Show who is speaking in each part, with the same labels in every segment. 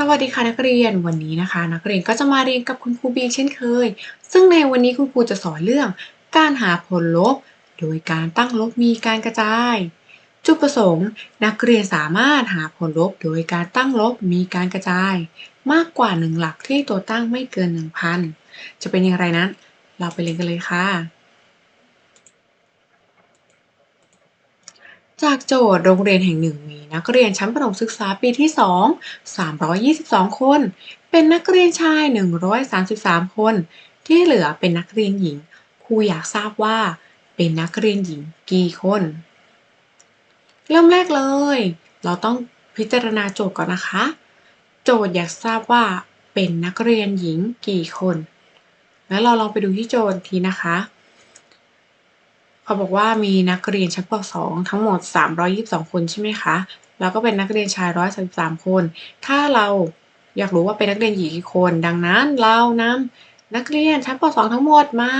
Speaker 1: สวัสดีค่ะนักเรียนวันนี้นะคะ นักเรียนก็จะมาเรียนกับคุณครูบีเช่นเคย ซึ่งในวันนี้คุณครูจะสอนเรื่องการหาผลลบ โดยการตั้งลบมีการกระจาย จุดประสงค์ นักเรียนสามารถหาผลลบ โดยการตั้งลบมีการกระจาย มากกว่าหนึ่งหลักที่ตัวตั้งไม่เกิน 1,000 จะเป็นอย่างไรนั้น เราไปเรียนกันเลยค่ะ จากโจทย์โรงเรียนแห่งหนึ่งมีนักเรียนชั้นประถมศึกษาปีที่ 2 322 คน เป็นนักเรียนชาย 133 คน ที่เหลือเป็นนักเรียนหญิง ครูอยากทราบว่า เป็นนักเรียนหญิงกี่คน เริ่มแรกเลย เราต้องพิจารณาโจทย์ก่อนนะคะ โจทย์อยากทราบว่า เป็นนักเรียนหญิงกี่คน แล้วเราลองไปดูที่โจทย์ทีนะคะ เขาบอกว่ามีนักเรียนชั้นป .2 ทั้งหมด 322 คนใช่ไหมคะ แล้วก็เป็นนักเรียนชาย 133 คน ถ้าเราอยากรู้ว่าเป็นนักเรียนหญิงกี่คน ดังนั้นเรานำนักเรียนชั้นป .2 ทั้งหมดมา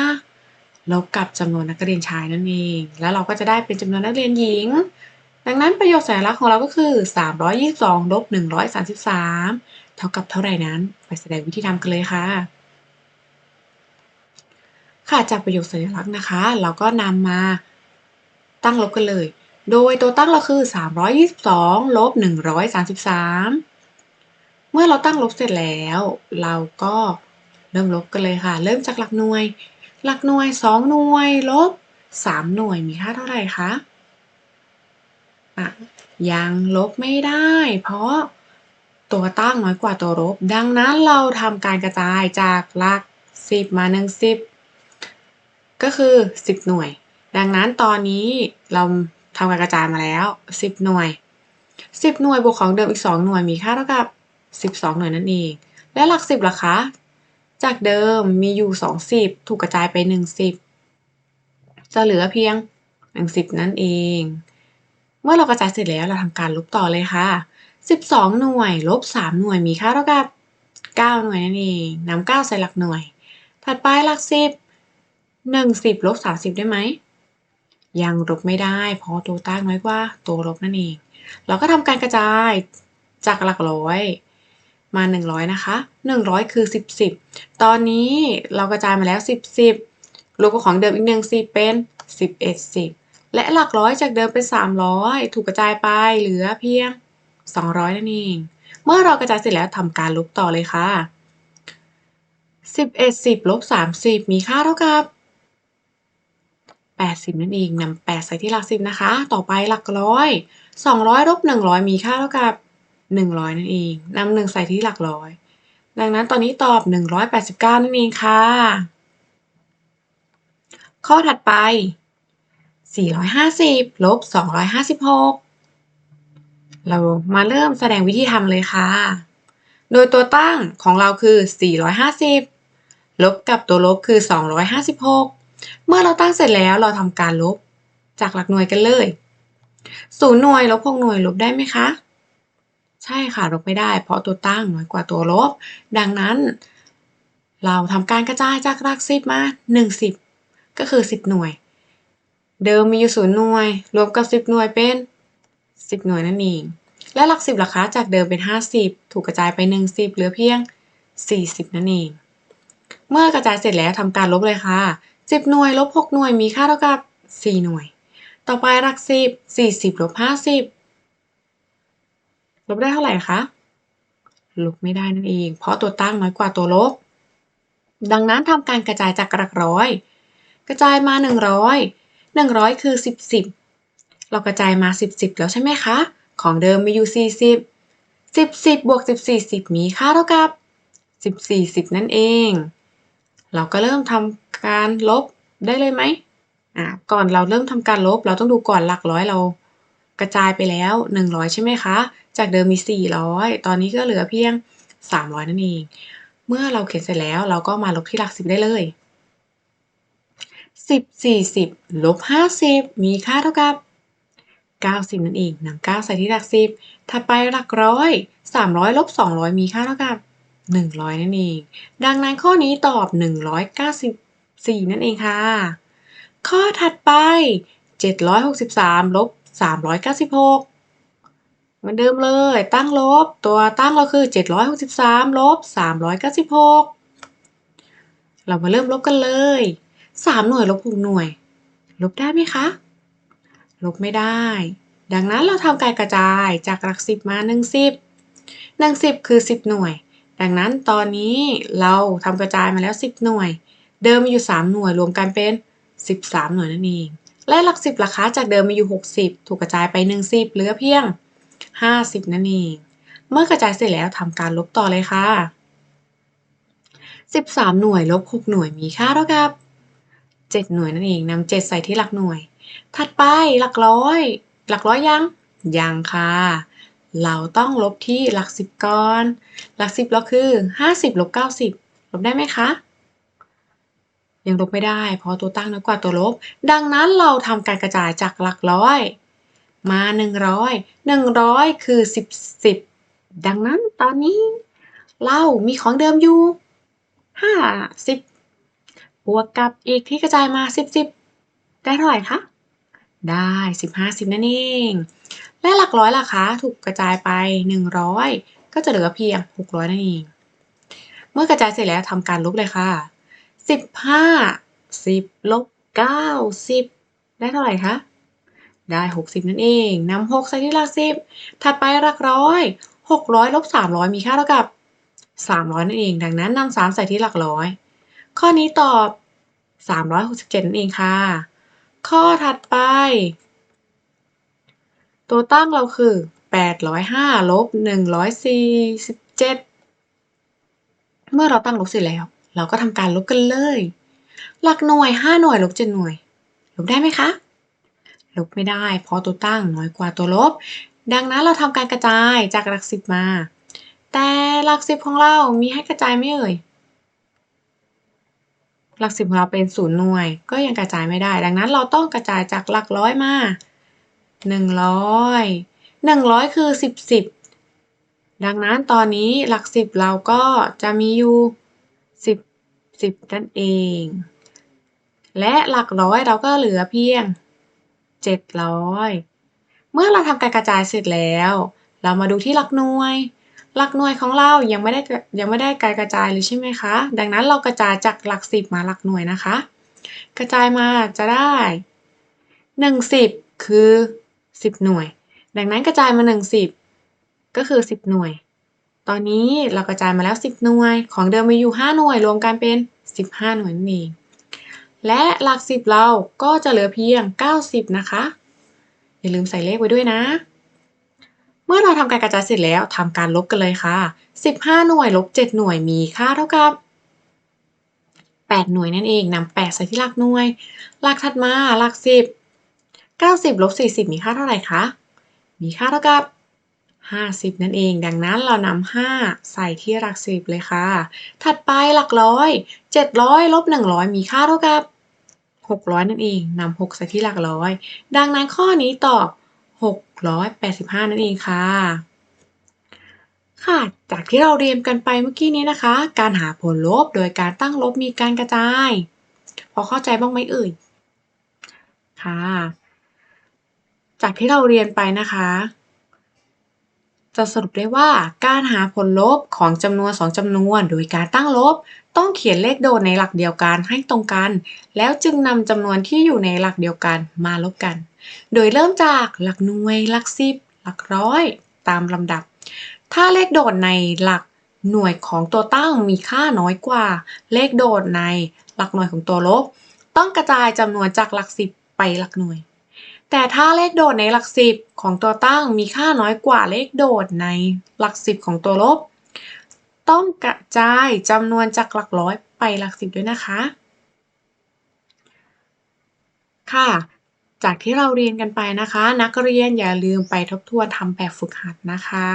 Speaker 1: ลบกับจำนวนนักเรียนชายนั่นเอง แล้วเราก็จะได้เป็นจำนวนนักเรียนหญิง ดังนั้นประโยคสัญลักษณ์ของเราก็คือ 322ลบ133 เท่ากับเท่าไหร่นั้น ไปแสดงวิธีทำกันเลยค่ะ ค่ะจากประโยคสัญลักษณ์นะคะ เราก็นำมาตั้งลบกันเลย โดยตัวตั้งเราคือ 322ลบ133 เมื่อเราตั้งลบเสร็จแล้ว เราก็เริ่มลบกันเลยค่ะ เริ่มจากหลักหน่วย หลักหน่วย 2 หน่วยลบ 3 หน่วยมีค่าเท่าไหร่คะอะยังลบไม่ได้ เพราะตัวตั้งน้อยกว่าตัวลบ ดังนั้นเราทำการกระจายจากหลัก 10 มา1 10 ก็คือ 10 หน่วย ดังนั้นตอนนี้เราทำการกระจายมาแล้ว 10 หน่วย 10 หน่วยบวกของเดิมอีก 2 หน่วยมีค่าเท่ากับ 12 หน่วยนั่นเอง และหลัก 10ล่ะคะ จากเดิมมีอยู่ 20 ถูกกระจายไป 10 จะเหลือเพียง1 10นั่นเอง เมื่อเรากระจายเสร็จแล้วเราทำการลบต่อเลยค่ะ 12 หน่วยลบ 3 หน่วยมีค่าเท่ากับ 9 หน่วยนั่นเองนำ9ใส่หลักหน่วย ถัดไปหลัก 10 1 10ลบ30ได้ไหม ยังลบไม่ได้ เพราะตัวตั้งน้อยกว่าตัวลบนั่นเอง เราก็ทำการกระจายจากหลักร้อยมา 100 นะคะ 100 คือ 10 10 ตอนนี้เรากระจายมาแล้ว 10 10ลบกับของเดิมอีก1 10 เป็น 11 10 และหลักร้อยจากเดิมเป็น 300 ถูกกระจายไปเหลือเพียง 200 นั่นเอง เมื่อเรากระจายเสร็จแล้วทำการลบต่อเลยค่ะ 11 10ลบ30 มีค่าเท่ากับ 80 นั่นเองนำ8ใส่ที่หลัก10นะคะ ต่อไปหลักร้อย 200ลบ100 มีค่าเท่ากับ 100 นั่นเองนำ1ใส่ที่หลักร้อย ดังนั้นตอนนี้ตอบ 189 นั่นเองค่ะ ข้อถัดไป 450ลบ256 เรามาเริ่มแสดงวิธีทำเลยค่ะ โดยตัวตั้งของเราคือ 450ลบกับตัวลบคือ 256 เมื่อเราตั้งเสร็จแล้วเราทำการลบจากหลักหน่วยกันเลยศูนย์หน่วยลบ6หน่วยลบได้ไหมคะ ใช่ค่ะลบไม่ได้ เพราะตัวตั้งน้อยกว่าตัวลบ ดังนั้น เราทำการกระจายจากหลัก10มา1 10ก็คือ10หน่วย เดิมมีอยู่ศูนย์หน่วยรวมกับ10หน่วยเป็น10หน่วยนั่นเอง และหลัก10ล่ะคะจากเดิมเป็น50ถูกกระจายไป1 10เหลือเพียง40นั่นเอง เมื่อกระจายเสร็จแล้วทำการลบเลยค่ะ 10หน่วยลบ6หน่วยมีค่าเท่ากับ4หน่วย ต่อไปหลัก10 40ลบ50ลบได้เท่าไหร่คะ ลบไม่ได้นั่นเอง เพราะตัวตั้งน้อยกว่าตัวลบ ดังนั้นทำการกระจายจากหลักร้อย กระจายมา 100 100 คือ 10 10 เรากระจายมา 10 10 แล้วใช่ไหมคะ ของเดิมมีอยู่ 40 10 10บวก 14 10 มีค่าเท่ากับ 14 10 นั่นเอง เราก็เริ่มทำการลบได้เลยไหมอ่าก่อนเราเริ่มทำการลบ เราต้องดูก่อนหลักร้อยเรากระจายไปแล้ว 100 ใช่ไหมคะ จากเดิมมี 400 ตอนนี้ก็เหลือเพียง 300 นั่นเอง เมื่อเราเขียนเสร็จแล้วเราก็มาลบที่หลัก10ได้เลย 10 40ลบ50 มีค่าเท่ากับ 90 นั่นเองนำ9ใส่ที่หลัก 10ถัดไปหลักร้อย300ลบ200 มีค่าเท่ากับ 100 นั่นเอง ดังนั้นข้อนี้ตอบ 194 นั่นเองค่ะ ข้อถัดไป 763ลบ396มือนเดิมเลย ตั้งลบ ตัวตั้งเราคือ 763ลบ396 เรามาเริ่มลบกันเลย 3 หน่วยลบ6หน่วย ลบได้ไหมคะ ลบไม่ได้ ดังนั้นเราทำการกระจายจากหลัก 10 มา10 10 คือ 10 หน่วย ดังนั้นตอนนี้เราทำกระจายมาแล้ว 10 หน่วย เดิมมีอยู่ 3 หน่วยรวมกันเป็น 13 หน่วยนั่นเอง และหลัก 10ราคาจากเดิมมีอยู่ 60 ถูกกระจายไป10เหลือเพียง 50 นั่นเอง เมื่อกระจายเสร็จแล้วทำการลบต่อเลยค่ะ 13 หน่วยลบ 6 หน่วยมีค่าเท่ากับ 7 หน่วยนั่นเองนำ7 ใส่ที่หลักหน่วย ถัดไปหลักร้อย หลักร้อยยัง ยังค่ะ เราต้องลบที่หลัก10ก่อน หลัก10เราคือ 50ลบ90 ลบได้ไหมคะ ยังลบไม่ได้ เพราะตัวตั้งน้อยกว่าตัวลบ ดังนั้นเราทำการกระจายจากหลักร้อย มา 100 100 คือ 10 10 ดังนั้นตอนนี้ เรามีของเดิมอยู่ 50 บวกกับอีกที่กระจายมา 10 10 ได้เท่าไหร่คะ ได้ 15 10 นั่นเอง และหลักร้อยล่ะคะถูกกระจายไป 100 ก็จะเหลือเพียง 600 นั่นเอง เมื่อกระจายเสร็จแล้วทำการลบเลยค่ะ 15 10ลบ90 ได้เท่าไหร่คะ ได้ 60 นั่นเองนำ6ใส่ที่หลัก10 ถัดไปหลักร้อย 600ลบ300 มีค่าเท่ากับ 300 นั่นเอง ดังนั้นนำ3ใส่ที่หลักร้อย ข้อนี้ตอบ 367 นั่นเองค่ะ ข้อถัดไป ตัวตั้งเราคือ805ลบ147เมื่อเราตั้งลบเสร็จแล้ว เราก็ทำการลบกันเลย หลักหน่วย5หน่วยลบ7หน่วย ลบได้ไหมคะ ลบไม่ได้ เพราะตัวตั้งน้อยกว่าตัวลบ ดังนั้นเราทำการกระจายจากหลัก10มา แต่หลัก10ของเรา มีให้กระจายไหมเอ่ย หลัก10ของเราเป็น0หน่วย ก็ยังกระจายไม่ได้ ดังนั้นเราต้องกระจายจากหลักร้อยมา 100 100คือ10 10ดังนั้นตอนนี้หลัก10เราก็จะมีอยู่10 10นั่นเอง และหลักร้อยเราก็เหลือเพียง700เมื่อเราทำการกระจายเสร็จแล้ว เรามาดูที่หลักหน่วย หลักหน่วยของเรายังไม่ได้ยังไม่ได้การกระจายเลยใช่ไหมคะ ดังนั้นเรากระจายจากหลัก10มาหลักหน่วยนะคะ กระจายมาจะได้1 10คือ 10หน่วย ดังนั้นกระจายมา1 10ก็คือ10หน่วย ตอนนี้เรากระจายมาแล้ว10หน่วย ของเดิมมีอยู่5หน่วย รวมกันเป็น15หน่วยนั่นเอง และหลัก10เราก็จะเหลือเพียง90นะคะ อย่าลืมใส่เลขไว้ด้วยนะ เมื่อเราทำการกระจายเสร็จแล้วทำการลบกันเลยค่ะ15หน่วยลบ7หน่วยมีค่าเท่ากับ8 หน่วยนั่นเองนำ8ใส่ที่หลักหน่วย หลักถัดมาหลัก 10 90ลบ40 มีค่าเท่าไหร่คะ มีค่าเท่ากับ 50 นั่นเอง ดังนั้นเรานำ5ใส่ที่หลัก10เลยค่ะ ถัดไปหลักร้อย 700ลบ100 มีค่าเท่ากับ 600 นั่นเองนำ6ใส่ที่หลักร้อย ดังนั้นข้อนี้ตอบ 685 นั่นเองค่ะค่ะ จากที่เราเรียนกันไปเมื่อกี้นี้นะคะ การหาผลลบโดยการตั้งลบมีการกระจาย พอเข้าใจบ้างไหมเอ่ย ค่ะ จากที่เราเรียนไปนะคะ จะสรุปได้ว่าการหาผลลบของจำนวน2จำนวน โดยการตั้งลบ ต้องเขียนเลขโดดในหลักเดียวกันให้ตรงกัน แล้วจึงนำจำนวนที่อยู่ในหลักเดียวกันมาลบกัน โดยเริ่มจากหลักหน่วย หลักสิบ หลักร้อย ตามลำดับ ถ้าเลขโดดในหลักหน่วยของตัวตั้งมีค่าน้อยกว่า เลขโดดในหลักหน่วยของตัวลบ ต้องกระจายจำนวนจากหลักสิบไปหลักหน่วย แต่ถ้าเลขโดดในหลักสิบของตัวตั้งมีค่าน้อยกว่าเลขโดดในหลักสิบของตัวลบ ต้องกระจายจำนวนจากหลักร้อยไปหลักสิบด้วยนะคะ ค่ะ จากที่เราเรียนกันไปนะคะ นักเรียนอย่าลืมไปทบทวนทำแบบฝึกหัดนะคะ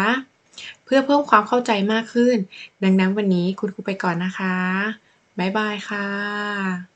Speaker 1: เพื่อเพิ่มความเข้าใจมากขึ้น ดังนั้นวันนี้คุณครูไปก่อนนะคะ บ๊ายบายค่ะ